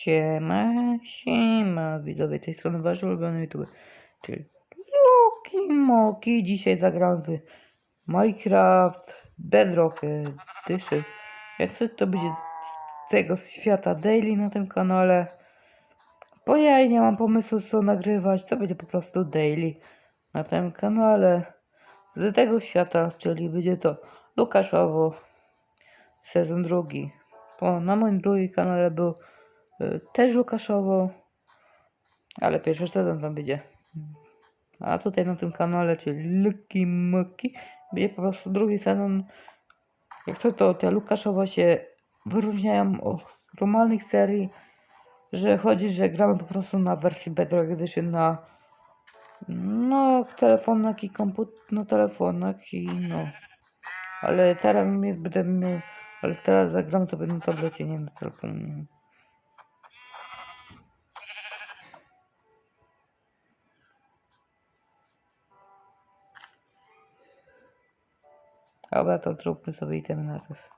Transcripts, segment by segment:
Siema, siema, widzowie tej strony wasz ulubiony youtuber, czyli Loki Moki. Dzisiaj zagram w Minecraft Bedrock Edition. Jak chcę to będzie z tego świata daily na tym kanale. Bo ja nie mam pomysłu co nagrywać, to będzie po prostu daily na tym kanale. Z tego świata, czyli będzie to Lukaszowo sezon drugi. Bo na moim drugim kanale był też Łukaszowo, ale pierwszy sezon tam będzie. A tutaj na tym kanale, czyli Luki Muki, będzie po prostu drugi sezon. Jak to, to te Łukaszowo się wyróżniają od normalnych serii, że chodzi, że gramy po prostu na wersji Bedrock Edition na no telefonach i komputer, no telefonach i no. Ale teraz mnie będę miał, ale teraz zagram sobie na tablecie, nie na telefonie. Dobra, to zróbmy sobie itemy najpierw.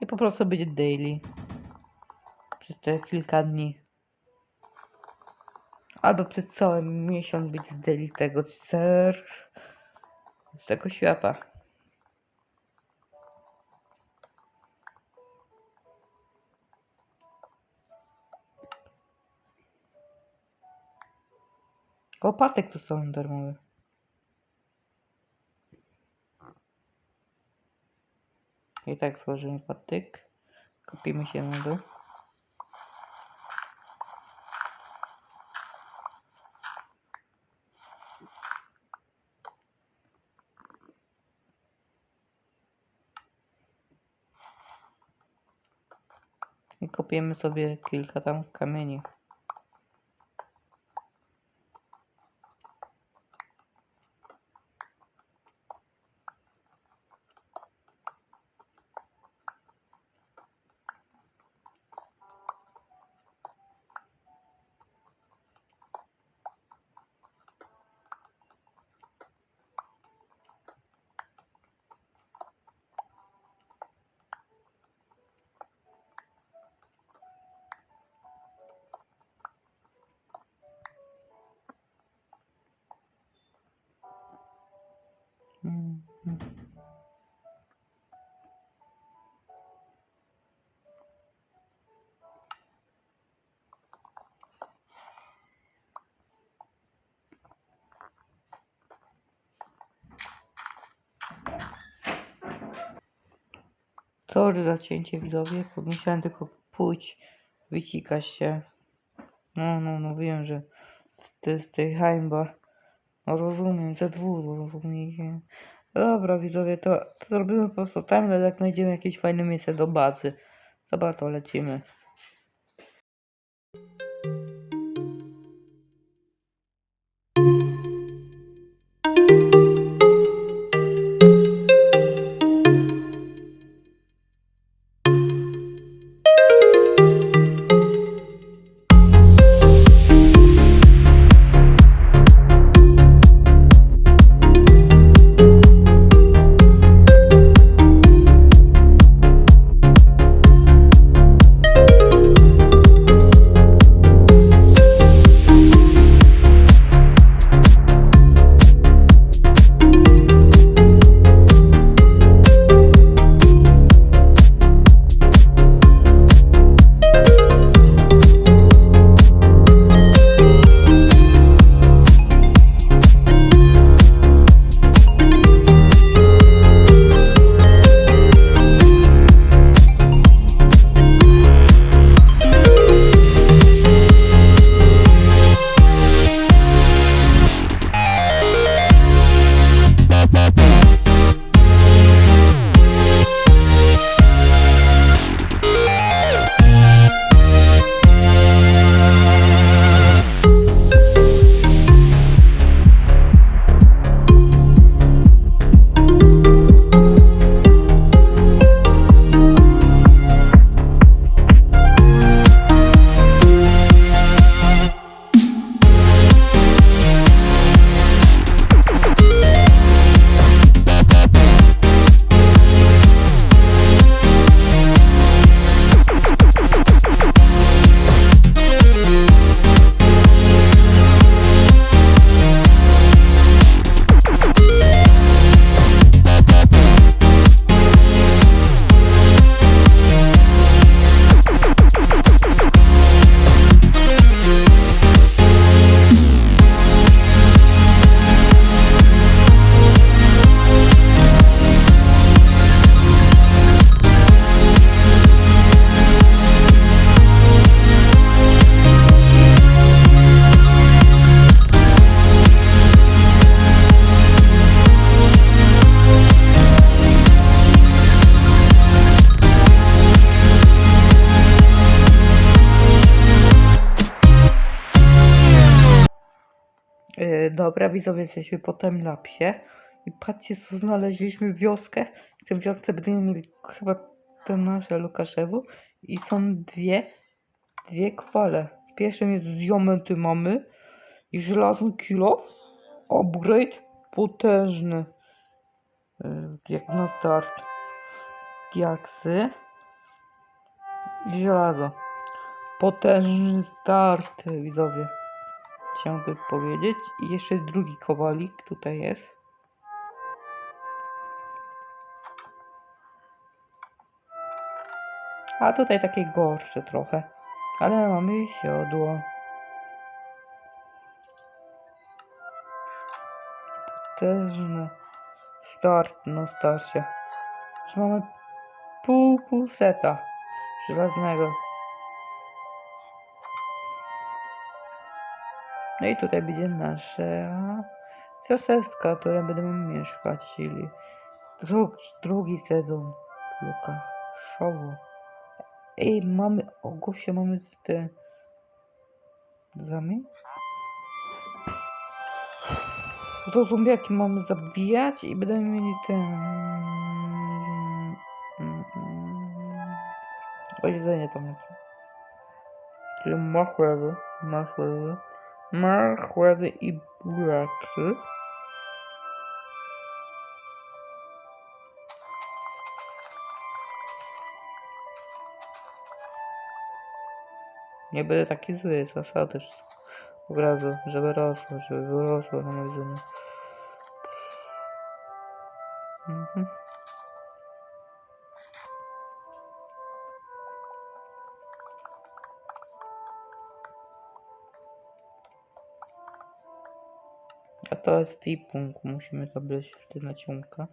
I po prostu będzie daily. Przez te kilka dni. Albo przez cały miesiąc być z daily tego ser... z tego świata. Łopatek tu są darmowe. I tak złożymy patyk. Kupimy się na dół. I kopiemy sobie kilka tam kamieni. Sorry za cięcie widzowie, musiałem tylko pójść, wycikać się. No, no, no wiem, że to jest tej hańba. Rozumiem, ze dwóch rozumiem. Dobra widzowie, to, to zrobimy po prostu timeline, jak znajdziemy jakieś fajne miejsce do bazy. Dobra, to lecimy. Dobra, widzowie, jesteśmy po timelapsie. I patrzcie, co znaleźliśmy wioskę. W tej wiosce będziemy mieli chyba te nasze Lukaszewu. I są dwie, dwie kwale. Pierwszym jest diamenty mamy. I żelazny kilo. Upgrade potężny. Y, Jak na start. Diaksy. I żelazo. Potężny start, widzowie. Chciałbym powiedzieć. I jeszcze drugi kowalik tutaj jest. A tutaj takie gorsze trochę. Ale mamy siodło. Potężny start na starcie. Już mamy pół, pół seta żelaznego. No i tutaj będzie nasza wioseczka, w której będziemy mieszkać, czyli dru drugi sezon Luka Showu. Ej, mamy, o mamy te zamy. To zombiaki mamy zabijać i będziemy mieli ten... O jedzenie tam jest. Czyli marchwewy, marchwewy, marchwewy i buraki. Nie będę taki zły, zasady od razu, żeby rosło, żeby wyrosło na jedzenie. Mhm. To jest i punkt, musimy zabrać wtedy nacionka.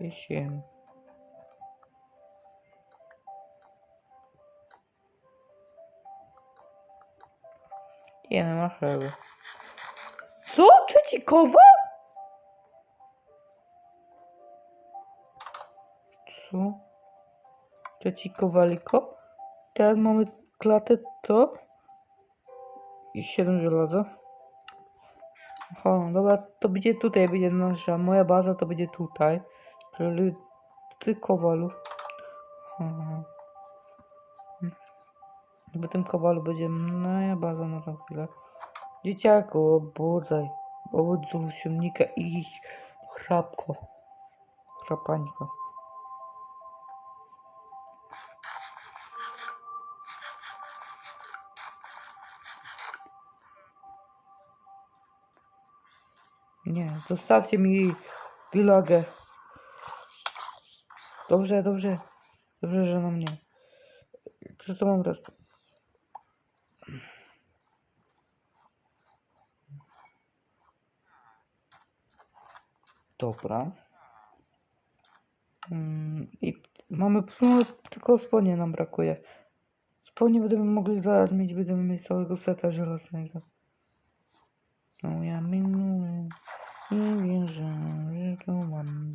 Wiesiem. Jemy marchewy. Co? Trzecikowa? Co? Trzecikowaliko? Teraz mamy klatę to i 7 żelaza. Aha, dobra, to będzie tutaj, będzie nasza, moja baza to będzie tutaj. Czyli ty kowalu. Aha. W tym kowalu będzie moja baza na tą chwilę. Dzieciaku, obudzaj. Z silnika i. Chrapko. Chrapańko. Nie, zostawcie mi villagę. Dobrze, dobrze. Dobrze, że na mnie. Co to mam raz? Dobra. Mm, I mamy no, tylko spodnie nam brakuje. Spodnie będziemy mogli zaraz mieć, będziemy mieć całego seta żelaznego. No ja minuję i wierzę, że to mam.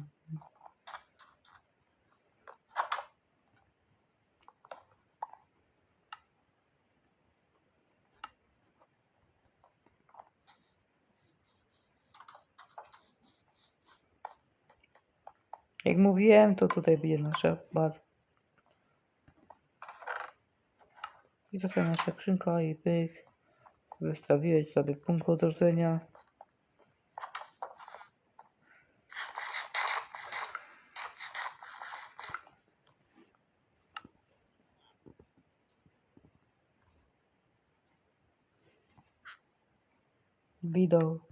Jak mówiłem, to tutaj będzie nasza baza. I tutaj nasza skrzynka i pyk. Wystawiłeś sobie punkt odrodzenia. Widok.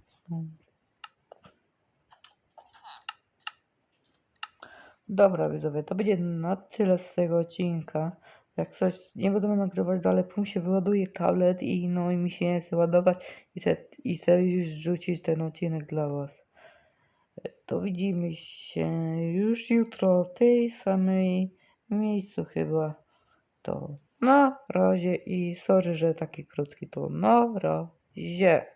Dobra widzowie, to będzie na tyle z tego odcinka. Jak coś nie będziemy nagrywać dalej, bo mi się wyładuje tablet i no i mi się nie chce ładować i chcę, i chcę już rzucić ten odcinek dla was. To widzimy się już jutro w tej samej miejscu chyba. To na razie i sorry, że taki krótki to na razie.